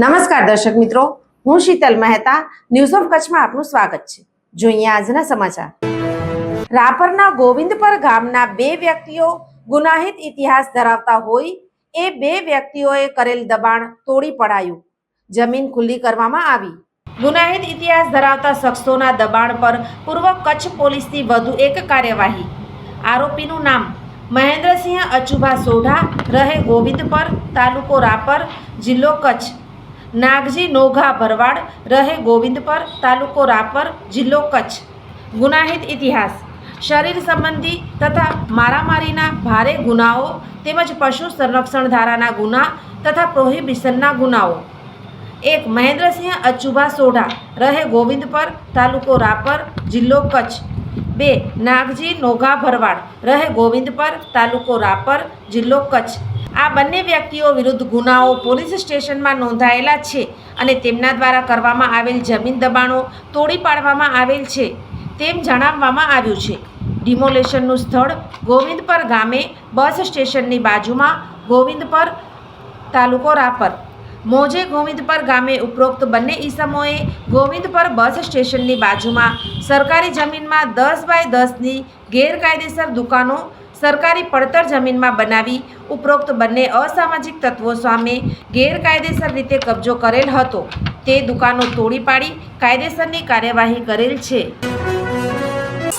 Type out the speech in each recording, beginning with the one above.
નમસ્કાર દર્શક મિત્રો, હું શીતલ મહેતા ન્યૂઝ ઓફ કચ્છમાં આપનું સ્વાગત છે. જોઈએ આજના સમાચાર. રાપરના ગોવિંદપર ગામના બે વ્યક્તિઓ ગુનાહિત ઇતિહાસ ધરાવતા હોય એ બે વ્યક્તિઓએ કરેલ દબાણ તોડી પડાયું. જમીન ખુલ્લી કરવામાં આવી. ગુનાહિત ઇતિહાસ ધરાવતા શખ્સોના દબાણ પર પૂર્વ કચ્છ પોલીસની વધુ એક કાર્યવાહી. આરોપીનું નામ મહેન્દ્રસિંહ અચુભા સોઢા, રહે ગોવિંદપર, તાલુકો રાપર, જિલ્લો કચ્છ. નાગજી નોઘા ભરવાડ રહે ગોવિંદપર તાલુકો રાપર જિલ્લો કચ્છ. ગુનાહિત ઇતિહાસ. શરીર સંબંધી તથા મારામારીના ભારે ગુનાઓ તેમજ પશુ સંરક્ષણ ધારાના ગુના તથા પ્રોહિબિશનના ગુનાઓ. એક મહેન્દ્રસિંહ અચુભા સોઢા રહે ગોવિંદપર તાલુકો રાપર જિલ્લો કચ્છ. બે નાગજી નોઘા ભરવાડ રહે ગોવિંદપર તાલુકો રાપર જિલ્લો કચ્છ. આ બંને વ્યક્તિઓ વિરુદ્ધ ગુનાઓ પોલીસ સ્ટેશનમાં નોંધાયેલા છે અને તેમના દ્વારા કરવામાં આવેલ જમીન દબાણો તોડી પાડવામાં આવેલ છે તેમ જણાવવામાં આવ્યું છે. ડિમોલેશનનું સ્થળ ગોવિંદપર ગામે બસ સ્ટેશનની બાજુમાં ગોવિંદપર તાલુકો રાપર. મોજે ગોવિંદપર ગામે ઉપરોક્ત બંને ઈસમોએ ગોવિંદપર બસ સ્ટેશનની બાજુમાં સરકારી જમીનમાં દસ બાય દસની ગેરકાયદેસર દુકાનો સરકારી પડતર જમીનમાં બનાવી ઉપરોક્ત બંને અસામાજિક તત્વો સામે ગેરકાયદેસર રીતે કબજો કરેલ હતો. તે દુકાનો તોડી પાડી કાયદેસરની કાર્યવાહી કરેલ છે.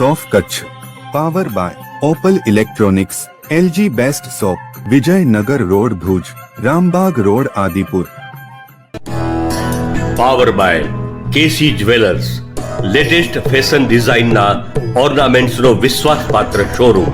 સોફ Kutch. Power by Opal electronics LG best shop Vijaynagar road Bhuj Rambagh road Adipur. Power by KC jewellers latest fashion ડિઝાઇનના ઓર્નામેન્ટ્સનો વિશ્વાસપાત્ર શોરૂમ.